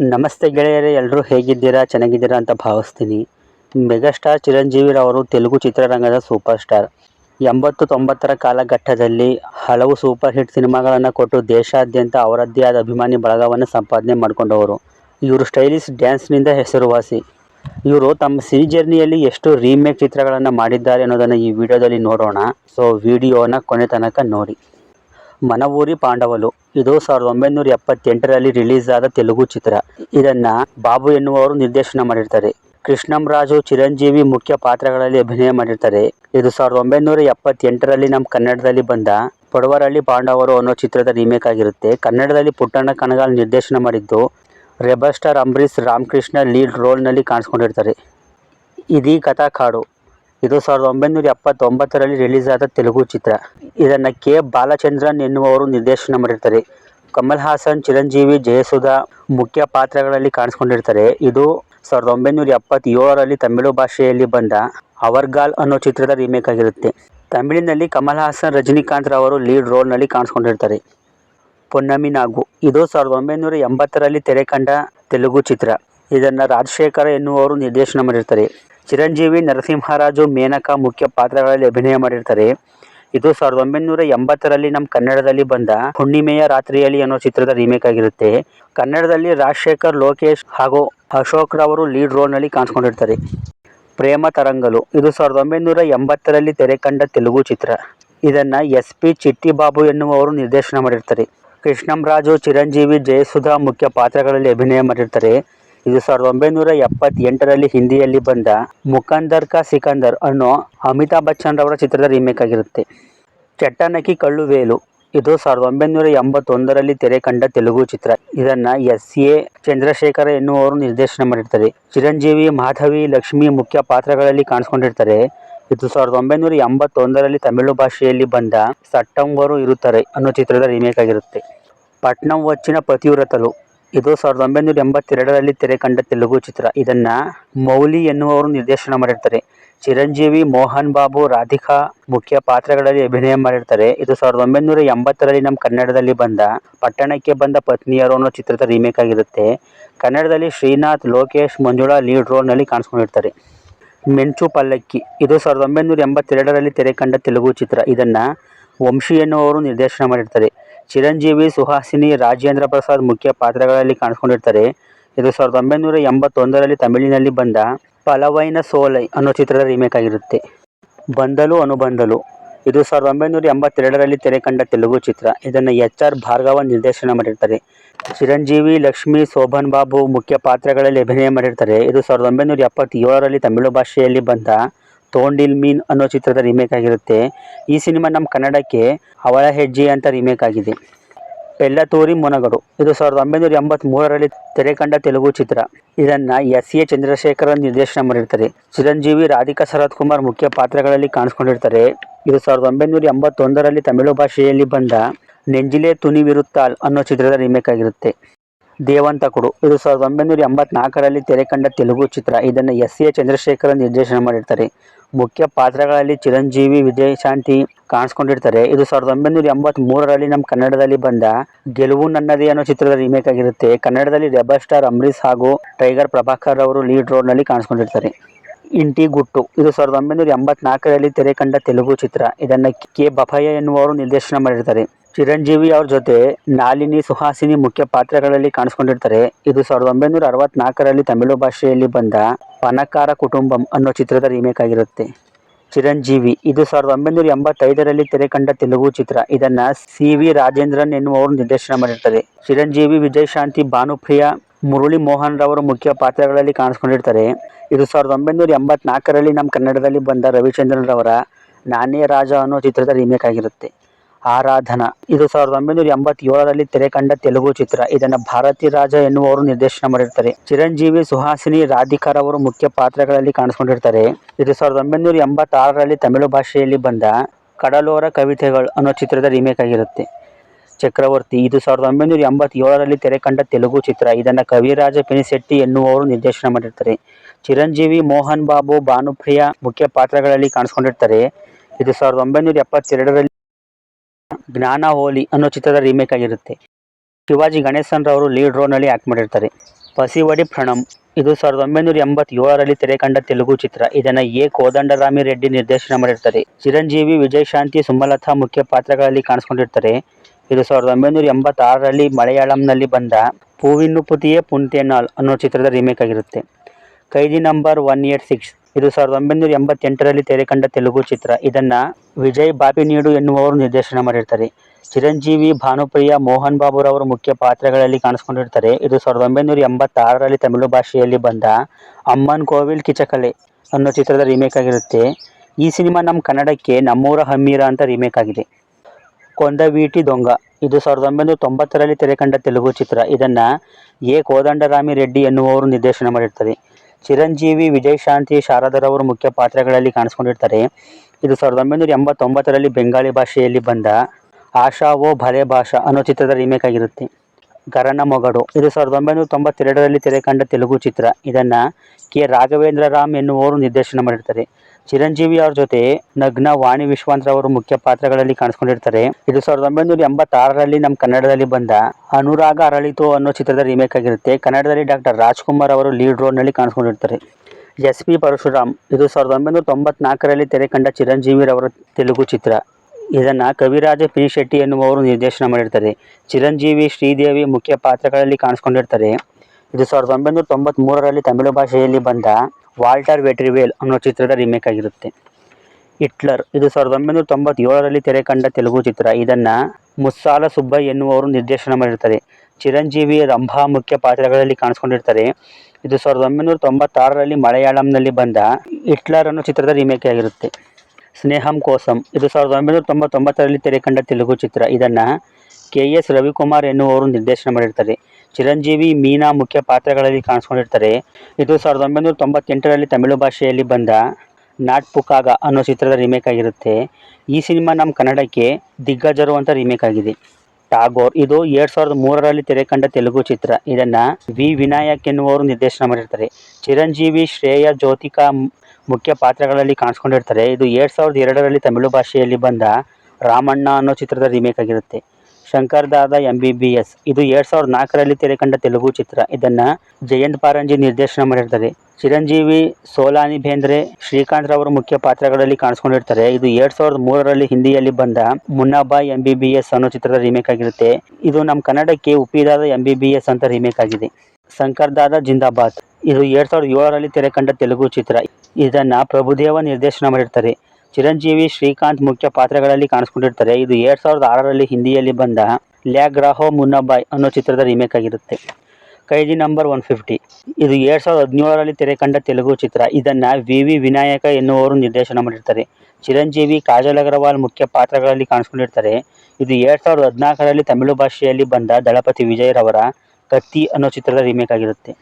ನಮಸ್ತೆ ಗೆಳೆಯರೇ ಎಲ್ಲರೂ ಹೇಗಿದ್ದೀರಾ, ಚೆನ್ನಾಗಿದ್ದೀರಾ ಅಂತ ಭಾವಿಸ್ತೀನಿ. ಮೆಗಾಸ್ಟಾರ್ ಚಿರಂಜೀವಿರವರು ತೆಲುಗು ಚಿತ್ರರಂಗದ ಸೂಪರ್ ಸ್ಟಾರ್ ಎಂಬತ್ತು ತೊಂಬತ್ತರ ಕಾಲಘಟ್ಟದಲ್ಲಿ ಹಲವು ಸೂಪರ್ ಹಿಟ್ ಸಿನಿಮಾಗಳನ್ನು ಕೊಟ್ಟು ದೇಶಾದ್ಯಂತ ಅವರದ್ದೇ ಆದ ಅಭಿಮಾನಿ ಬಳಗವನ್ನು ಸಂಪಾದನೆ ಮಾಡಿಕೊಂಡವರು. ಇವರು ಸ್ಟೈಲಿಶ್ ಡ್ಯಾನ್ಸ್ನಿಂದ ಹೆಸರುವಾಸಿ. ಇವರು ತಮ್ಮ ಸಿನಿ ಜರ್ನಿಯಲ್ಲಿ ಎಷ್ಟು ರೀಮೇಕ್ ಚಿತ್ರಗಳನ್ನು ಮಾಡಿದ್ದಾರೆ ಅನ್ನೋದನ್ನು ಈ ವಿಡಿಯೋದಲ್ಲಿ ನೋಡೋಣ. ಸೊ ವಿಡಿಯೋನ ಕೊನೆ ತನಕ ನೋಡಿ. ಮನವೂರಿ ಪಾಂಡವಲು. ಇದು ಸಾವಿರದ ಒಂಬೈನೂರ ಎಪ್ಪತ್ತೆಂಟರಲ್ಲಿ ರಿಲೀಸ್ ಆದ ತೆಲುಗು ಚಿತ್ರ. ಇದನ್ನ ಬಾಬು ಎನ್ನುವವರು ನಿರ್ದೇಶನ ಮಾಡಿರ್ತಾರೆ. ಕೃಷ್ಣಂ ರಾಜು ಚಿರಂಜೀವಿ ಮುಖ್ಯ ಪಾತ್ರಗಳಲ್ಲಿ ಅಭಿನಯ ಮಾಡಿರ್ತಾರೆ. ಇದು ಸಾವಿರದ ಒಂಬೈನೂರ ಎಪ್ಪತ್ತೆಂಟರಲ್ಲಿ ನಮ್ಮ ಕನ್ನಡದಲ್ಲಿ ಬಂದ ಪೊಡವರಳ್ಳಿ ಪಾಂಡವರು ಅನ್ನೋ ಚಿತ್ರದ ರೀಮೇಕ್ ಆಗಿರುತ್ತೆ. ಕನ್ನಡದಲ್ಲಿ ಪುಟ್ಟಣ್ಣ ಕಣಗಾಲ್ ನಿರ್ದೇಶನ ಮಾಡಿದ್ದು rebel star Ambareesh Ramakrishna lead ರೋಲ್ನಲ್ಲಿ ಕಾಣಿಸ್ಕೊಂಡಿರ್ತಾರೆ. ಇದೀ ಕಥಾ ಕಾಡು. ಇದು ಸಾವಿರದ ಒಂಬೈನೂರ ಎಪ್ಪತ್ತೊಂಬತ್ತರಲ್ಲಿ ರಿಲೀಸ್ ಆದ ತೆಲುಗು ಚಿತ್ರ. ಇದನ್ನು ಕೆ. ಬಾಲಚಂದ್ರನ್ ಎನ್ನುವವರು ನಿರ್ದೇಶನ ಮಾಡಿರ್ತಾರೆ. ಕಮಲ್ ಹಾಸನ್, ಚಿರಂಜೀವಿ, ಜಯಸುಧಾ ಮುಖ್ಯ ಪಾತ್ರಗಳಲ್ಲಿ ಕಾಣಿಸ್ಕೊಂಡಿರ್ತಾರೆ. ಇದು ಸಾವಿರದ ಒಂಬೈನೂರ ಎಪ್ಪತ್ತೇಳರಲ್ಲಿ ತಮಿಳು ಭಾಷೆಯಲ್ಲಿ ಬಂದ ಅವರ್ಗಾಲ್ ಅನ್ನೋ ಚಿತ್ರದ ರೀಮೇಕ್ ಆಗಿರುತ್ತೆ. ತಮಿಳಿನಲ್ಲಿ ಕಮಲ್ ಹಾಸನ್, ರಜನಿಕಾಂತ್ ರವರು ಲೀಡ್ ರೋಲ್ನಲ್ಲಿ ಕಾಣಿಸ್ಕೊಂಡಿರ್ತಾರೆ. ಪೊನ್ನಮಿ ನಾಗು. ಇದು ಸಾವಿರದ ಒಂಬೈನೂರ ಎಂಬತ್ತರಲ್ಲಿ ತೆರೆ ಕಂಡ ತೆಲುಗು ಚಿತ್ರ. ಇದನ್ನು ರಾಜಶೇಖರ ಎನ್ನುವವರು ನಿರ್ದೇಶನ ಮಾಡಿರ್ತಾರೆ. ಚಿರಂಜೀವಿ, ನರಸಿಂಹರಾಜು, ಮೇನಕಾ ಮುಖ್ಯ ಪಾತ್ರಗಳಲ್ಲಿ ಅಭಿನಯ ಮಾಡಿರ್ತಾರೆ. ಇದು ಸಾವಿರದ ಒಂಬೈನೂರ ಎಂಬತ್ತರಲ್ಲಿ ನಮ್ಮ ಕನ್ನಡದಲ್ಲಿ ಬಂದ ಹುಣ್ಣಿಮೆಯ ರಾತ್ರಿಯಲ್ಲಿ ಅನ್ನೋ ಚಿತ್ರದ ರೀಮೇಕ್ ಆಗಿರುತ್ತೆ. ಕನ್ನಡದಲ್ಲಿ ರಾಜಶೇಖರ್, ಲೋಕೇಶ್ ಹಾಗೂ ಅಶೋಕ್ ರವರು ಲೀಡ್ ರೋಲ್ನಲ್ಲಿ ಕಾಣಿಸ್ಕೊಂಡಿರ್ತಾರೆ. ಪ್ರೇಮ ತರಂಗಲು. ಇದು ಸಾವಿರದ ಒಂಬೈನೂರ ಎಂಬತ್ತರಲ್ಲಿ ತೆರೆ ಕಂಡ ತೆಲುಗು ಚಿತ್ರ. ಇದನ್ನ ಎಸ್ ಪಿ ಚಿಟ್ಟಿಬಾಬು ಎನ್ನುವವರು ನಿರ್ದೇಶನ ಮಾಡಿರ್ತಾರೆ. ಕೃಷ್ಣಂರಾಜು, ಚಿರಂಜೀವಿ, ಜಯಸುಧಾ ಮುಖ್ಯ ಪಾತ್ರಗಳಲ್ಲಿ ಅಭಿನಯ ಮಾಡಿರ್ತಾರೆ. ಇದು ಸಾವಿರದ ಒಂಬೈನೂರ ಎಪ್ಪತ್ತೆಂಟರಲ್ಲಿ ಹಿಂದಿಯಲ್ಲಿ ಬಂದ ಮುಖಂದರ್ ಕಾ ಸಿಕಂದರ್ ಅನ್ನೋ ಅಮಿತಾಬ್ ಬಚ್ಚನ್ ರವರ ಚಿತ್ರದ ರೀಮೇಕ್ ಆಗಿರುತ್ತೆ. ಚಟ್ಟನಕಿ ಕಳ್ಳುವೇಲು ಇದು ಸಾವಿರದ ಒಂಬೈನೂರ ಎಂಬತ್ತೊಂದರಲ್ಲಿ ತೆರೆ ಕಂಡ ತೆಲುಗು ಚಿತ್ರ. ಇದನ್ನ ಎಸ್ ಎ ಚಂದ್ರಶೇಖರ ಎನ್ನುವರು ನಿರ್ದೇಶನ ಮಾಡಿರ್ತಾರೆ. ಚಿರಂಜೀವಿ, ಮಾಧವಿ, ಲಕ್ಷ್ಮಿ ಮುಖ್ಯ ಪಾತ್ರಗಳಲ್ಲಿ ಕಾಣಿಸ್ಕೊಂಡಿರ್ತಾರೆ. ಇದು ಸಾವಿರದ ಒಂಬೈನೂರ ಎಂಬತ್ತೊಂದರಲ್ಲಿ ತಮಿಳು ಭಾಷೆಯಲ್ಲಿ ಬಂದ ಸಟ್ಟಂಬರು ಇರುತ್ತಾರೆ ಅನ್ನೋ ಚಿತ್ರದ ರೀಮೇಕ್ ಆಗಿರುತ್ತೆ. ಪಟ್ನಂ, ವಚ್ಚಿನ ಪತಿವ್ರತಲು ಇದು ಸಾವಿರದ ಒಂಬೈನೂರ ಎಂಬತ್ತೆರಡರಲ್ಲಿ ತೆರೆ ಕಂಡ ತೆಲುಗು ಚಿತ್ರ. ಇದನ್ನ ಮೌಲಿ ಎನ್ನುವವರು ನಿರ್ದೇಶನ ಮಾಡಿರ್ತಾರೆ. ಚಿರಂಜೀವಿ, ಮೋಹನ್ ಬಾಬು, ರಾಧಿಕಾ ಮುಖ್ಯ ಪಾತ್ರಗಳಲ್ಲಿ ಅಭಿನಯ ಮಾಡಿರ್ತಾರೆ. ಇದು ಸಾವಿರದ ಒಂಬೈನೂರ ಎಂಬತ್ತರಲ್ಲಿ ನಮ್ಮ ಕನ್ನಡದಲ್ಲಿ ಬಂದ ಪಟ್ಟಣಕ್ಕೆ ಬಂದ ಪತ್ನಿಯರು ಅನ್ನೋ ಚಿತ್ರದ ರೀಮೇಕ್ ಆಗಿರುತ್ತೆ. ಕನ್ನಡದಲ್ಲಿ ಶ್ರೀನಾಥ್, ಲೋಕೇಶ್, ಮಂಜುಳಾ ಲೀಡ್ ರೋಲ್ನಲ್ಲಿ ಕಾಣಿಸ್ಕೊಂಡಿರ್ತಾರೆ. ಮೆಂಚು ಪಲ್ಲಕ್ಕಿ. ಇದು ಸಾವಿರದ ಒಂಬೈನೂರ ಎಂಬತ್ತೆರಡರಲ್ಲಿ ತೆರೆ ಕಂಡ ತೆಲುಗು ಚಿತ್ರ. ಇದನ್ನ ವಂಶಿ ಎನ್ನುವವರು ನಿರ್ದೇಶನ ಮಾಡಿರ್ತಾರೆ. ಚಿರಂಜೀವಿ ಸುಹಾಸಿನಿ ರಾಜೇಂದ್ರ ಪ್ರಸಾದ್ ಮುಖ್ಯ ಪಾತ್ರಗಳಲ್ಲಿ ಕಾಣಿಸ್ಕೊಂಡಿರ್ತಾರೆ. ಇದು ಸಾವಿರದ ಒಂಬೈನೂರ ಎಂಬತ್ತೊಂದರಲ್ಲಿ ತಮಿಳಿನಲ್ಲಿ ಬಂದ ಪಲವೈನ ಸೋಲೈ ಅನ್ನೋ ಚಿತ್ರದ ರೀಮೇಕ್ ಆಗಿರುತ್ತೆ. ಬಂದಲು ಅನುಬಂದಲು. ಇದು ಸಾವಿರದ ಒಂಬೈನೂರ ಎಂಬತ್ತೆರಡರಲ್ಲಿ ತೆರೆ ಕಂಡ ತೆಲುಗು ಚಿತ್ರ. ಇದನ್ನು ಎಚ್ ಆರ್ ಭಾರ್ಗವ ನಿರ್ದೇಶನ ಮಾಡಿರ್ತಾರೆ. ಚಿರಂಜೀವಿ, ಲಕ್ಷ್ಮಿ, ಶೋಭನ್ ಬಾಬು ಮುಖ್ಯ ಪಾತ್ರಗಳಲ್ಲಿ ಅಭಿನಯ ಮಾಡಿರ್ತಾರೆ. ಇದು ಸಾವಿರದ ಒಂಬೈನೂರ ಎಪ್ಪತ್ತೇಳರಲ್ಲಿ ತಮಿಳು ಭಾಷೆಯಲ್ಲಿ ಬಂದ ತೋಂಡಿಲ್ ಮೀನ್ ಅನ್ನೋ ಚಿತ್ರದ ರಿಮೇಕ್ ಆಗಿರುತ್ತೆ. ಈ ಸಿನಿಮಾ ನಮ್ಮ ಕನ್ನಡಕ್ಕೆ ಅವಳ ಹೆಜ್ಜೆ ಅಂತ ರೀಮೇಕ್ ಆಗಿದೆ. ಪೆಲ್ಲತೂರಿ ಮೊನಗಡು. ಇದು ಸಾವಿರದ ಒಂಬೈನೂರ ಎಂಬತ್ತ್ಮೂರರಲ್ಲಿ ತೆರೆ ಕಂಡ ತೆಲುಗು ಚಿತ್ರ. ಇದನ್ನು ಎಸ್ ಎ ಚಂದ್ರಶೇಖರನ್ ನಿರ್ದೇಶನ ಮಾಡಿರ್ತಾರೆ. ಚಿರಂಜೀವಿ, ರಾಧಿಕಾ ಶರತ್ ಕುಮಾರ್ ಮುಖ್ಯ ಪಾತ್ರಗಳಲ್ಲಿ ಕಾಣಿಸ್ಕೊಂಡಿರ್ತಾರೆ. ಇದು ಸಾವಿರದ ಒಂಬೈನೂರ ಎಂಬತ್ತೊಂದರಲ್ಲಿ ತಮಿಳು ಭಾಷೆಯಲ್ಲಿ ಬಂದ ನೆಂಜಿಲೆ ತುನಿವಿರುತ್ತಾಲ್ ಅನ್ನೋ ಚಿತ್ರದ ರಿಮೇಕ್ ಆಗಿರುತ್ತೆ. ದೇವಂತಕುಡು ಇದು ಸಾವಿರದ ಒಂಬೈನೂರ ಎಂಬತ್ನಾಲ್ಕರಲ್ಲಿ ತೆರೆ ಕಂಡ ತೆಲುಗು ಚಿತ್ರ. ಇದನ್ನು ಎಸ್ ಎ ಚಂದ್ರಶೇಖರನ್ ನಿರ್ದೇಶನ ಮಾಡಿರ್ತಾರೆ. ಮುಖ್ಯ ಪಾತ್ರಗಳಲ್ಲಿ ಚಿರಂಜೀವಿ ವಿಜಯಶಾಂತಿ ಕಾಣಿಸ್ಕೊಂಡಿರ್ತಾರೆ. ಇದು ಸಾವಿರದ ಒಂಬೈನೂರ ಎಂಬತ್ತ್ಮೂರರಲ್ಲಿ ನಮ್ಮ ಕನ್ನಡದಲ್ಲಿ ಬಂದ ಗೆಲುವು ನನ್ನದೇ ಅನ್ನೋ ಚಿತ್ರದ ರೀಮೇಕ್ ಆಗಿರುತ್ತೆ. ಕನ್ನಡದಲ್ಲಿ ರೆಬಲ್ ಸ್ಟಾರ್ ಅಂಬರೀಶ್ ಹಾಗೂ ಟೈಗರ್ ಪ್ರಭಾಕರ್ ಅವರು ಲೀಡ್ ರೋಲ್ನಲ್ಲಿ ಕಾಣಿಸ್ಕೊಂಡಿರ್ತಾರೆ. ಇಂಟಿ ಗುಟ್ಟು. ಇದು ಸಾವಿರದ ಒಂಬೈನೂರ ಎಂಬತ್ನಾಲ್ಕರಲ್ಲಿ ತೆರೆ ಕಂಡ ತೆಲುಗು ಚಿತ್ರ. ಇದನ್ನು ಕೆ ಬಫಯ್ಯ ಎನ್ನುವವರು ನಿರ್ದೇಶನ ಮಾಡಿರ್ತಾರೆ. ಚಿರಂಜೀವಿ ಅವ್ರ ಜೊತೆ ನಾಲಿನಿ ಸುಹಾಸಿನಿ ಮುಖ್ಯ ಪಾತ್ರಗಳಲ್ಲಿ ಕಾಣಿಸ್ಕೊಂಡಿರ್ತಾರೆ. ಇದು ಸಾವಿರದ ಒಂಬೈನೂರ ಅರವತ್ನಾಲ್ಕರಲ್ಲಿ ತಮಿಳು ಭಾಷೆಯಲ್ಲಿ ಬಂದ ಪನಕಾರ ಕುಟುಂಬಂ ಅನ್ನೋ ಚಿತ್ರದ ರೀಮೇಕ್ ಆಗಿರುತ್ತೆ. ಚಿರಂಜೀವಿ, ಇದು ಸಾವಿರದ ಒಂಬೈನೂರ ಎಂಬತ್ತೈದರಲ್ಲಿ ತೆರೆ ಕಂಡ ತೆಲುಗು ಚಿತ್ರ. ಇದನ್ನ ಸಿ ವಿ ರಾಜೇಂದ್ರನ್ ಎನ್ನುವವರು ನಿರ್ದೇಶನ ಮಾಡಿರ್ತಾರೆ. ಚಿರಂಜೀವಿ ವಿಜಯಶಾಂತಿ ಭಾನುಪ್ರಿಯ, ಮುರಳಿ ಮೋಹನ್ ರವರು ಮುಖ್ಯ ಪಾತ್ರಗಳಲ್ಲಿ ಕಾಣಿಸ್ಕೊಂಡಿರ್ತಾರೆ. ಇದು ಸಾವಿರದ ಒಂಬೈನೂರ ಎಂಬತ್ನಾಲ್ಕರಲ್ಲಿ ನಮ್ಮ ಕನ್ನಡದಲ್ಲಿ ಬಂದ ರವಿಚಂದ್ರನ್ ರವರ ನಾನೇ ರಾಜ ಅನ್ನೋ ಚಿತ್ರದ ರೀಮೇಕ್ ಆಗಿರುತ್ತೆ. ಆರಾಧನಾ. ಇದು ಸಾವಿರದ ಒಂಬೈನೂರ ಎಂಬತ್ತೇಳರಲ್ಲಿ ತೆರೆ ಕಂಡ ತೆಲುಗು ಚಿತ್ರ. ಇದನ್ನು ಭಾರತಿ ರಾಜ ಎನ್ನುವವರು ನಿರ್ದೇಶನ ಮಾಡಿರ್ತಾರೆ. ಚಿರಂಜೀವಿ, ಸುಹಾಸಿನಿ ರಾಧಿಕಾರ ಅವರು ಮುಖ್ಯ ಪಾತ್ರಗಳಲ್ಲಿ ಕಾಣಿಸ್ಕೊಂಡಿರ್ತಾರೆ. ಇದು ಸಾವಿರದ ಒಂಬೈನೂರ ಎಂಬತ್ತಾರರಲ್ಲಿ ತಮಿಳು ಭಾಷೆಯಲ್ಲಿ ಬಂದ ಕಡಲೋರ ಕವಿತೆಗಳು ಅನ್ನೋ ಚಿತ್ರದ ರೀಮೇಕ್ ಆಗಿರುತ್ತೆ. ಚಕ್ರವರ್ತಿ. ಇದು ಸಾವಿರದ ಒಂಬೈನೂರ ಎಂಬತ್ತೇಳರಲ್ಲಿ ತೆರೆ ಕಂಡ ತೆಲುಗು ಚಿತ್ರ. ಇದನ್ನು ಕವಿರಾಜ ಪಿನಿಸೆಟ್ಟಿ ಎನ್ನುವವರು ನಿರ್ದೇಶನ ಮಾಡಿರ್ತಾರೆ. ಚಿರಂಜೀವಿ, ಮೋಹನ್ ಬಾಬು, ಭಾನುಪ್ರಿಯ ಮುಖ್ಯ ಪಾತ್ರಗಳಲ್ಲಿ ಕಾಣಿಸ್ಕೊಂಡಿರ್ತಾರೆ. ಇದು ಸಾವಿರದ ಒಂಬೈನೂರ ಎಪ್ಪತ್ತೆರಡರಲ್ಲಿ ಜ್ಞಾನ ಹೋಲಿ ಅನ್ನೋ ಚಿತ್ರದ ರೀಮೇಕ್ ಆಗಿರುತ್ತೆ. ಶಿವಾಜಿ ಗಣೇಶನ್ ರವರು ಲೀಡ್ ರೋಲ್ನಲ್ಲಿ ಆ್ಯಕ್ಟ್ ಮಾಡಿರ್ತಾರೆ. ಪಸಿವಡಿ ಪ್ರಣಮ್, ಇದು ಸಾವಿರದ ಒಂಬೈನೂರ ಎಂಬತ್ತೇಳರಲ್ಲಿ ತೆರೆ ಕಂಡ ತೆಲುಗು ಚಿತ್ರ. ಇದನ್ನ ಎ. ಕೋದಂಡರಾಮಿ ರೆಡ್ಡಿ ನಿರ್ದೇಶನ ಮಾಡಿರ್ತಾರೆ. ಚಿರಂಜೀವಿ ವಿಜಯಶಾಂತಿ ಸುಮಲತಾ ಮುಖ್ಯ ಪಾತ್ರಗಳಲ್ಲಿ ಕಾಣಿಸ್ಕೊಂಡಿರ್ತಾರೆ. ಇದು ಸಾವಿರದ ಒಂಬೈನೂರ ಎಂಬತ್ತಾರರಲ್ಲಿ ಮಲಯಾಳಂನಲ್ಲಿ ಬಂದ ಪೂವಿನ್ನು ಪುತಿಯೇ ಪುಂತೇನಾಲ್ ಅನ್ನೋ ಚಿತ್ರದ ರೀಮೇಕ್ ಆಗಿರುತ್ತೆ. Khaidi number one eight six ಇದು ಸಾವಿರದ ಒಂಬೈನೂರ ಎಂಬತ್ತೆಂಟರಲ್ಲಿ ತೆರೆ ಕಂಡ ತೆಲುಗು ಚಿತ್ರ. ಇದನ್ನ ವಿಜಯ್ ಬಾಪಿನೀಡು ಎನ್ನುವವರು ನಿರ್ದೇಶನ ಮಾಡಿರ್ತಾರೆ. ಚಿರಂಜೀವಿ, ಭಾನುಪ್ರಿಯ, ಮೋಹನ್ ಬಾಬುರವರು ಮುಖ್ಯ ಪಾತ್ರಗಳಲ್ಲಿ ಕಾಣಿಸ್ಕೊಂಡಿರ್ತಾರೆ. ಇದು ಸಾವಿರದ ಒಂಬೈನೂರ ಎಂಬತ್ತಾರರಲ್ಲಿ ತಮಿಳು ಭಾಷೆಯಲ್ಲಿ ಬಂದ ಅಮ್ಮನ್ ಕೋವಿಲ್ ಕಿಚಕಲೆ ಅನ್ನೋ ಚಿತ್ರದ ರೀಮೇಕ್ ಆಗಿರುತ್ತೆ. ಈ ಸಿನಿಮಾ ನಮ್ಮ ಕನ್ನಡಕ್ಕೆ ನಮ್ಮೂರ ಹಮ್ಮೀರ ಅಂತ ರೀಮೇಕ್ ಆಗಿದೆ. ಕೊಂದವೀಟಿ ದೊಂಗ. ಇದು ಸಾವಿರದ ಒಂಬೈನೂರ ತೊಂಬತ್ತರಲ್ಲಿ ತೆರೆ ಕಂಡ ತೆಲುಗು ಚಿತ್ರ. ಇದನ್ನ ಎ. ಕೋದಂಡರಾಮಿ ರೆಡ್ಡಿ ಎನ್ನುವವರು ನಿರ್ದೇಶನ ಮಾಡಿರ್ತಾರೆ. ಚಿರಂಜೀವಿ ವಿಜಯಶಾಂತಿ ಶಾರದರವರು ಮುಖ್ಯ ಪಾತ್ರಗಳಲ್ಲಿ ಕಾಣಿಸ್ಕೊಂಡಿರ್ತಾರೆ. ಇದು ಸಾವಿರದ ಒಂಬೈನೂರ ಎಂಬತ್ತೊಂಬತ್ತರಲ್ಲಿ ಬೆಂಗಾಳಿ ಭಾಷೆಯಲ್ಲಿ ಬಂದ ಆಶಾ ಓ ಭಲೆ ಭಾಷಾ ಅನ್ನೋ ಚಿತ್ರದ ರೀಮೇಕ್ ಆಗಿರುತ್ತೆ. ಗರನ ಮೊಗಡು. ಇದು ಸಾವಿರದ ಒಂಬೈನೂರ ತೊಂಬತ್ತೆರಡರಲ್ಲಿ ತೆರೆ ಕಂಡ ತೆಲುಗು ಚಿತ್ರ. ಇದನ್ನ ಕೆ ರಾಘವೇಂದ್ರ ರಾಮ್ ಎನ್ನುವವರು ನಿರ್ದೇಶನ ಮಾಡಿರ್ತಾರೆ. ಚಿರಂಜೀವಿ ಅವ್ರ ಜೊತೆ ನಗ್ನ ವಾಣಿ ವಿಶ್ವಾಂತ್ರವರು ಮುಖ್ಯ ಪಾತ್ರಗಳಲ್ಲಿ ಕಾಣಿಸ್ಕೊಂಡಿರ್ತಾರೆ. ಇದು ಸಾವಿರದ ಒಂಬೈನೂರ ಎಂಬತ್ತಾರರಲ್ಲಿ ನಮ್ಮ ಕನ್ನಡದಲ್ಲಿ ಬಂದ ಅನುರಾಗ ಅರಳಿತು ಅನ್ನೋ ಚಿತ್ರದ ರೀಮೇಕ್ ಆಗಿರುತ್ತೆ. ಕನ್ನಡದಲ್ಲಿ ಡಾಕ್ಟರ್ ರಾಜ್ಕುಮಾರ್ ಅವರು ಲೀಡ್ ರೋಲ್ನಲ್ಲಿ ಕಾಣಿಸ್ಕೊಂಡಿರ್ತಾರೆ. ಎಸ್ ಪಿ ಪರಶುರಾಮ್, ಇದು ಸಾವಿರದ ಒಂಬೈನೂರ ತೊಂಬತ್ನಾಲ್ಕರಲ್ಲಿ ತೆರೆ ಕಂಡ ಚಿರಂಜೀವಿರವರ ತೆಲುಗು ಚಿತ್ರ. ಇದನ್ನ ಕವಿರಾಜ ಪಿ ಶೆಟ್ಟಿ ಎನ್ನುವವರು ನಿರ್ದೇಶನ ಮಾಡಿರ್ತಾರೆ. ಚಿರಂಜೀವಿ ಶ್ರೀದೇವಿ ಮುಖ್ಯ ಪಾತ್ರಗಳಲ್ಲಿ ಕಾಣಿಸ್ಕೊಂಡಿರ್ತಾರೆ. ಇದು ಸಾವಿರದ ಒಂಬೈನೂರ ತೊಂಬತ್ತ್ಮೂರರಲ್ಲಿ ತಮಿಳು ಭಾಷೆಯಲ್ಲಿ ಬಂದ ವಾಲ್ಟರ್ ವೆಟ್ರಿವೇಲ್ ಅನ್ನೋ ಚಿತ್ರದ ರಿಮೇಕ್ ಆಗಿರುತ್ತೆ. ಹಿಟ್ಲರ್, ಇದು ಸಾವಿರದ ಒಂಬೈನೂರ ತೊಂಬತ್ತೇಳರಲ್ಲಿ ತೆರೆ ಕಂಡ ತೆಲುಗು ಚಿತ್ರ. ಇದನ್ನ ಮುಸ್ಸಾಲ ಸುಬ್ಬಯ್ಯ ಎನ್ನುವರು ನಿರ್ದೇಶನ ಮಾಡಿರ್ತಾರೆ. ಚಿರಂಜೀವಿ ರಂಭಾ ಮುಖ್ಯ ಪಾತ್ರಗಳಲ್ಲಿ ಕಾಣಿಸ್ಕೊಂಡಿರ್ತಾರೆ. ಇದು ಸಾವಿರದ ಒಂಬೈನೂರ ತೊಂಬತ್ತಾರರಲ್ಲಿ ಮಲಯಾಳಂನಲ್ಲಿ ಬಂದ ಹಿಟ್ಲರ್ ಅನ್ನೋ ಚಿತ್ರದ ರಿಮೇಕ್ ಆಗಿರುತ್ತೆ. ಸ್ನೇಹಂ ಕೋಸಂ, ಇದು ಸಾವಿರದ ಒಂಬೈನೂರ ತೊಂಬತ್ತೊಂಬತ್ತರಲ್ಲಿ ತೆರೆ ಕಂಡ ತೆಲುಗು ಚಿತ್ರ. ಇದನ್ನು ಕೆ ಎಸ್ ರವಿಕುಮಾರ್ ಎನ್ನುವರು ನಿರ್ದೇಶನ ಮಾಡಿರ್ತಾರೆ. ಚಿರಂಜೀವಿ ಮೀನಾ ಮುಖ್ಯ ಪಾತ್ರಗಳಲ್ಲಿ ಕಾಣಿಸ್ಕೊಂಡಿರ್ತಾರೆ. ಇದು ಸಾವಿರದ ಒಂಬೈನೂರ ತೊಂಬತ್ತೆಂಟರಲ್ಲಿ ತಮಿಳು ಭಾಷೆಯಲ್ಲಿ ಬಂದ ನಾಟ್ ಪುಕಾಗ ಅನ್ನೋ ಚಿತ್ರದ ರಿಮೇಕ್ ಆಗಿರುತ್ತೆ. ಈ ಸಿನಿಮಾ ನಮ್ಮ ಕನ್ನಡಕ್ಕೆ ದಿಗ್ಗಜರು ಅಂತ ರೀಮೇಕ್ ಆಗಿದೆ. ಟಾಗೋರ್, ಇದು ಎರಡು ಸಾವಿರದ ಮೂರರಲ್ಲಿ ತೆರೆ ಕಂಡ ತೆಲುಗು ಚಿತ್ರ. ಇದನ್ನ ವಿ ವಿನಾಯಕ್ ಎನ್ನುವರು ನಿರ್ದೇಶನ ಮಾಡಿರ್ತಾರೆ. ಚಿರಂಜೀವಿ, ಶ್ರೇಯ, ಜ್ಯೋತಿಕಾ ಮುಖ್ಯ ಪಾತ್ರಗಳಲ್ಲಿ ಕಾಣಿಸ್ಕೊಂಡಿರ್ತಾರೆ. ಇದು ಎರಡು ಸಾವಿರದ ಎರಡರಲ್ಲಿ ತಮಿಳು ಭಾಷೆಯಲ್ಲಿ ಬಂದ ರಾಮಣ್ಣ ಅನ್ನೋ ಚಿತ್ರದ ರೀಮೇಕ್ ಆಗಿರುತ್ತೆ. ಶಂಕರ್ ದಾದ ಎಂ ಬಿ ಬಿ ಎಸ್ ಇದು ಎರಡ್ ಸಾವಿರದ ನಾಲ್ಕರಲ್ಲಿ ತೆರೆ ಕಂಡ ತೆಲುಗು ಚಿತ್ರ. ಇದನ್ನ ಜಯಂತ್ ಪಾರಂಜಿ ನಿರ್ದೇಶನ ಮಾಡಿರ್ತಾರೆ ಚಿರಂಜೀವಿ ಸೋಲಾನಿ ಬೇಂದ್ರೆ ಶ್ರೀಕಾಂತ್ ರವರು ಮುಖ್ಯ ಪಾತ್ರಗಳಲ್ಲಿ ಕಾಣಿಸ್ಕೊಂಡಿರ್ತಾರೆ. ಇದು ಎರಡ್ ಸಾವಿರದ ಮೂರರಲ್ಲಿ ಹಿಂದಿಯಲ್ಲಿ ಬಂದ Munnabhai M B B S ಅನ್ನೋ ಚಿತ್ರದ ರಿಮೇಕ್ ಆಗಿರುತ್ತೆ. ಇದು ನಮ್ಮ ಕನ್ನಡಕ್ಕೆ Uppidada M B B S ಅಂತ ರಿಮೇಕ್ ಆಗಿದೆ. ಶಂಕರ್ ದಾದ ಜಿಂದಾಬಾದ್. ಇದು ಎರಡ್ ಸಾವಿರದ ಏಳರಲ್ಲಿ ತೆರೆ ಕಂಡ ತೆಲುಗು ಚಿತ್ರ. ಇದನ್ನ ಪ್ರಭುದೇವ ನಿರ್ದೇಶನ ಮಾಡಿರ್ತಾರೆ. ಚಿರಂಜೀವಿ ಶ್ರೀಕಾಂತ್ ಮುಖ್ಯ ಪಾತ್ರಗಳಲ್ಲಿ ಕಾಣಿಸ್ಕೊಂಡಿರ್ತಾರೆ. ಇದು ಎರಡು ಸಾವಿರದ ಆರರಲ್ಲಿ ಹಿಂದಿಯಲ್ಲಿ ಬಂದ ಲ್ಯಾಗ್ರಾಹೋ ಮುನ್ನಬಾಯ್ ಅನ್ನೋ ಚಿತ್ರದ ರೀಮೇಕ್ ಆಗಿರುತ್ತೆ. Khaidi number one fifty. ಇದು ಎರಡು ಸಾವಿರದ ಹದಿನೇಳರಲ್ಲಿ ತೆರೆ ಕಂಡ ತೆಲುಗು ಚಿತ್ರ. ಇದನ್ನ ವಿ ವಿ ವಿನಾಯಕ ಎನ್ನುವರು ನಿರ್ದೇಶನ ಮಾಡಿರ್ತಾರೆ. ಚಿರಂಜೀವಿ, ಕಾಜಲ್ ಅಗರ್ವಾಲ್ ಮುಖ್ಯ ಪಾತ್ರಗಳಲ್ಲಿ ಕಾಣಿಸ್ಕೊಂಡಿರ್ತಾರೆ. ಇದು ಎರಡು ಸಾವಿರದ ಹದಿನಾಲ್ಕರಲ್ಲಿ ತಮಿಳು ಭಾಷೆಯಲ್ಲಿ ಬಂದ ದಳಪತಿ ವಿಜಯರವರ ಕತ್ತಿ ಅನ್ನೋ ಚಿತ್ರದ ರೀಮೇಕ್ ಆಗಿರುತ್ತೆ.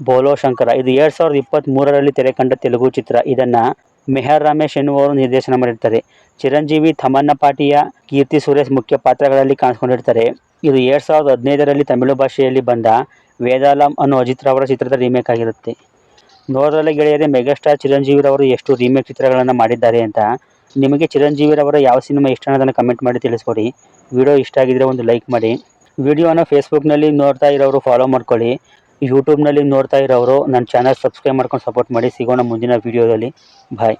ಬೋಲೋ ಶಂಕರ. ಇದು ಎರಡು ಸಾವಿರದ ಇಪ್ಪತ್ತ್ ಮೂರರಲ್ಲಿ ತೆರೆ ಕಂಡ ತೆಲುಗು ಚಿತ್ರ. ಇದನ್ನ ಮೆಹರ್ ರಮೇಶ್ ಎನ್ನುವವರು ನಿರ್ದೇಶನ ಮಾಡಿರ್ತಾರೆ. ಚಿರಂಜೀವಿ ತಮನ್ನ ಪಾಟಿಯ ಕೀರ್ತಿ ಸುರೇಶ್ ಮುಖ್ಯ ಪಾತ್ರಗಳಲ್ಲಿ ಕಾಣಿಸ್ಕೊಂಡಿರ್ತಾರೆ. ಇದು ಎರಡು ಸಾವಿರದ ಹದಿನೈದರಲ್ಲಿ ತಮಿಳು ಭಾಷೆಯಲ್ಲಿ ಬಂದ ವೇದಾಲಂ ಅನ್ನೋ ಅಜಿತ್ ರವರ ಚಿತ್ರದ ರೀಮೇಕ್ ಆಗಿರುತ್ತೆ. ನೋಡೋದಲ್ಲ ಗೆಳೆಯರೆ, ಮೆಗಾಸ್ಟಾರ್ ಚಿರಂಜೀವಿರವರು ಎಷ್ಟು ರೀಮೇಕ್ ಚಿತ್ರಗಳನ್ನು ಮಾಡಿದ್ದಾರೆ ಅಂತ ನಿಮಗೆ ಚಿರಂಜೀವಿರವರ ಯಾವ ಸಿನಿಮಾ ಇಷ್ಟ ಅನ್ನೋದನ್ನು ಕಮೆಂಟ್ ಮಾಡಿ ತಿಳಿಸ್ಕೊಡಿ. ವಿಡಿಯೋ ಇಷ್ಟ ಆಗಿದ್ರೆ ಒಂದು ಲೈಕ್ ಮಾಡಿ. ವಿಡಿಯೋನ ಫೇಸ್ಬುಕ್ನಲ್ಲಿ ನೋಡ್ತಾ ಇರೋರು ಫಾಲೋ ಮಾಡ್ಕೊಳ್ಳಿ. ಯೂಟ್ಯೂಬ್ನಲ್ಲಿ ನೋಡ್ತಾ ಇರೋರು ನನ್ನ ಚಾನಲ್ ಸಬ್ಸ್ಕ್ರೈಬ್ ಮಾಡ್ಕೊಂಡು ಸಪೋರ್ಟ್ ಮಾಡಿ. ಸಿಗೋಣ ಮುಂದಿನ ವಿಡಿಯೋದಲ್ಲಿ ಬಾಯ್